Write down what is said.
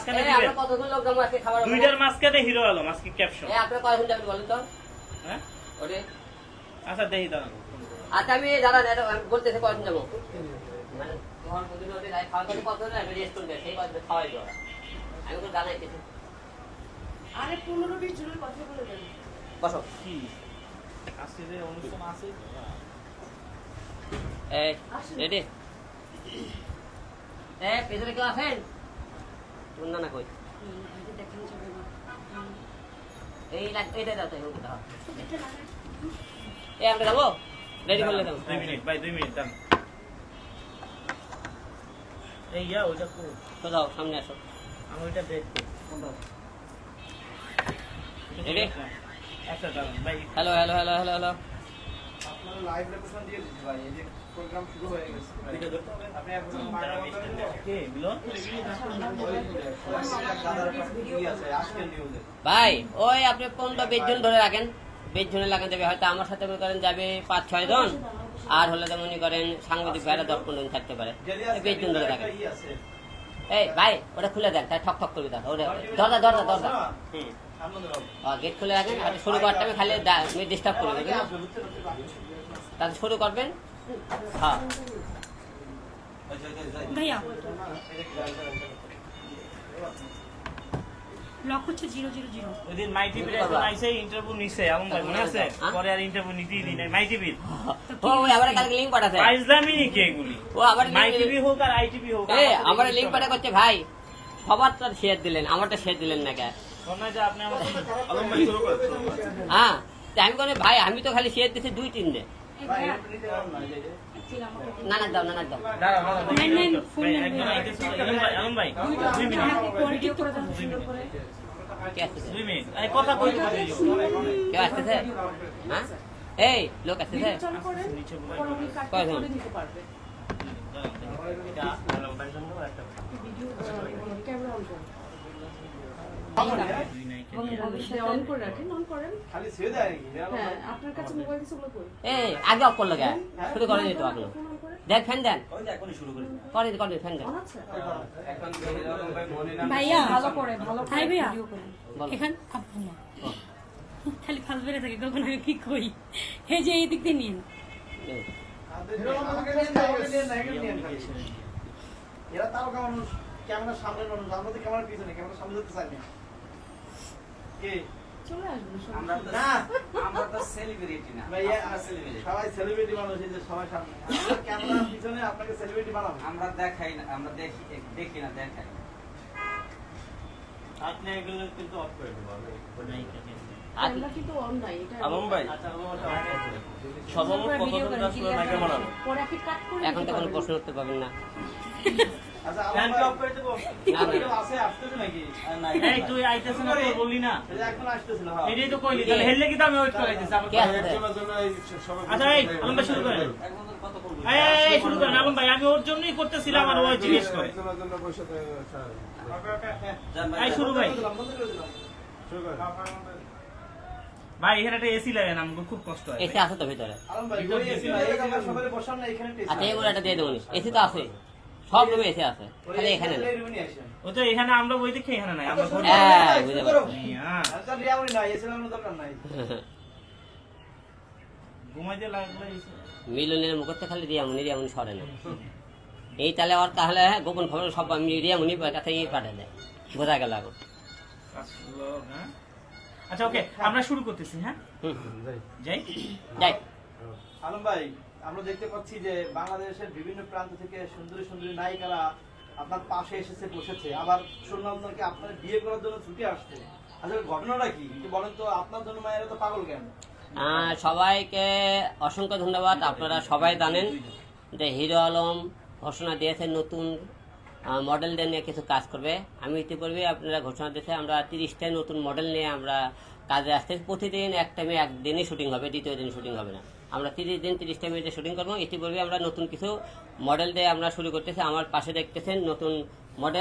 মাঝখানে এই, দিবেন? আমরা লোক যাব আজকে খাবার দুইটার মাঝখানে হিরো আলম আজকে ক্যাপশন এই, আপনারা কয়জন যাবেন বলেন তো? হ্যাঁ? ওরে। আচ্ছা দেখি দাঁড়ান। আচ্ছা আমি দাঁড়ান বলতেছি কয়জন যাব মানে তোমার প্রতিদিন ওদের খাওয়া করতে কতজন আসবে রেস্ট সেই কতজন খাওয়াই ওরা আমি তো জানাই কিছু আরে পনেরো বিশ জনের কথা বলে দেন। বসো। কি? আজকে যে অনুষ্ঠান আছে। এই রেডি। এ পেছনে কেউ আছেন? না না কই? এই লাগ- এইটা দাও এই আমরা যাব রেডি করলে যাব দুই মিনিট ভাই দুই মিনিট দাঁড়ান। এই ইয়া ওইটা করো তো যাও সামনে আসো। আমি ওইটা দেখব Ready? আচ্ছা ভাই। Hello hello hello hello hello আপনারা লাইভ লোকেশন দিয়ে দিচ্ছি ভাই এই যে প্রোগ্রাম শুরু হয়ে গেছে। আপনি এখন কে মিলন? ভাই ওই আপনি পনেরো বিশ জন ধরে রাখেন? বিশ জনে লাগান যাবে হয়তো আমার সাথে মনে করেন যাবে পাঁচ ছয় জন। আর হলে তো মনে করেন সাংবাদিক ভাইরা দশ পনেরো জন থাকতে পারে। বিশ জন ধরে রাখেন। এই ভাই ওটা খুলে দেন। তাই ঠক ঠক করবি দেখো ওটা দরজা দরজা দরজা। হুম। গেট খুলে রাখেন। আর শুরু করার টাইমে খালি ডিস্টার্ব করে দেবেন। তাহলে শুরু করবেন। হ্যাঁ ভাইয়া লক হচ্ছে জিরো জিরো জিরো ওই দিন মাই টিভির একজন আইসে ইন্টারভিউ নিছে এমন ভাই মনে আছে? হ্যাঁ? পরে আর ইন্টারভিউ নিতেই দিই নাই। মাই টিভির ও ওই আবার কালকে পাঠাতে। ফাইজলামি নি কে এগুলি? ও আবার মাই link- টিভি হোক আর হোক এ আমার লিঙ্ক পাঠা করছে ভাই। সবার তো শেয়ার দিলেন আমারটা শেয়ার দিলেন না কে শোনা যে আপনি আমার হ্যাঁ আমি বলি ভাই আমি তো খালি শেয়ার দিচ্ছি দুই তিন দেন সুন্দর করে কে আসতেছে দুই মিনিট। এই হ্যাঁ লোক আসতেছে কয়জন? করে দিতে আগে অফ করল শুরু করে দিত আগে ফোন অন করে? দেখ ফ্যান দেন। করে করে ফ্যান দেন। অন আছে? এখন এরকম ভাই মনে না ভাইয়া ভালো করে ভালো করে ভাইয়া। এখান খালি ফাল বেড়ে থাকে কখন আমি কি কই এই যে এই দিক দিয়ে নিন। এরা তারকা মানুষ ক্যামেরার সামনে মানুষ আমরা তো ক্যামেরার পিছনে ক্যামেরার সামনে যেতে চাই না। কে? চলে আসবেন আমরা না। আমরা তো সেলিব্রিটি না। ভাইয়া সেলিব্রিটি সবাই সেলিব্রিটি মানুষ এই যে সবাই সামনে। ক্যামেরার পিছনে আপনাকে সেলিব্রিটি বানাবো। আমরা দেখাই না আমরা দেখি দেখি না দেখাই। আপনি এগুলো কিন্তু অফ করে দেবো আচ্ছা এখন কোনো পারবেন। প্রশ্ন উত্তর পাবেন না। তুই আইতেছ না বললি না এটাই তো কইলি তাহলে হেললে কি আমি ওয়েট আচ্ছা এই আলম ভাই শুরু করেন এক বছর কত করব এই, এই, এই, শুরু করেন আলম ভাই আমি ওর জন্যই করতেছিলাম আর ওই জিজ্ঞেস করে ভাই, এই শুরু ভাই বন্ধ করে ভাই এখানে একটা এসি লাগে না আমাকে খুব কষ্ট হয় এসি আছে তো ভিতরে আলম ভাই এসি না এই বসাম না এখানে আচ্ছা এগুলো একটা দিয়ে দেবো। এসি তো আছে। সব রুমে এসি আছে। খালি এখানে না ও তো এখানে আমরা বই দেখে এখানে নাই আমরা ঘরে- হ্যাঁ, বুঝতে পারছি। হ্যাঁ, আচ্ছা রিয়ামনি না এসি লাগানোর দরকার নাই। ঘুমাইতে লাগলে মিলনের মুখতে খালি রিয়ামুনি রিয়ামুনি সরে না। এই তাহলে ওর তাহলে হ্যাঁ গোপন খবর সব আমি রিয়ামুনি কাছে ইয়ে পাঠিয়ে দেয়। বোঝা গেল এখন। হ্যাঁ। আচ্ছা ওকে আমরা শুরু করতেছি হ্যাঁ? হুম, যাই। যাই। আলম ভাই আমরা দেখতে পাচ্ছি যে বাংলাদেশের বিভিন্ন প্রান্ত থেকে সুন্দরী সুন্দরী নায়িকারা আপনার পাশে এসেছে, বসেছে। আবার শুনলাম নাকি আপনার বিয়ে করার জন্য ছুটি আসছে। আসলে ঘটনাটা কি? বলেন তো, আপনার জন্য মায়েরা তো পাগল কেন? সবাইকে অসংখ্য ধন্যবাদ, আপনারা সবাই জানেন যে হিরো আলম ঘোষণা দিয়েছে নতুন মডেলদের নিয়ে কিছু কাজ করবে। আমি ইতিপূর্বে আপনারা ঘোষণা দিয়েছে, আমরা তিরিশটা নতুন মডেল নিয়ে আমরা কাজে আসতে প্রতিদিন এক টাইমে একদিনই শুটিং হবে, দ্বিতীয় দিন শুটিং হবে না। আমরা তিরিশ দিন, তিরিশটা মিনিটে শুটিং করব। ইতিপূর্বে আমরা নতুন কিছু মডেল দিয়ে আমরা শুরু করতেছি। আমার পাশে দেখতেছেন নতুন মডেল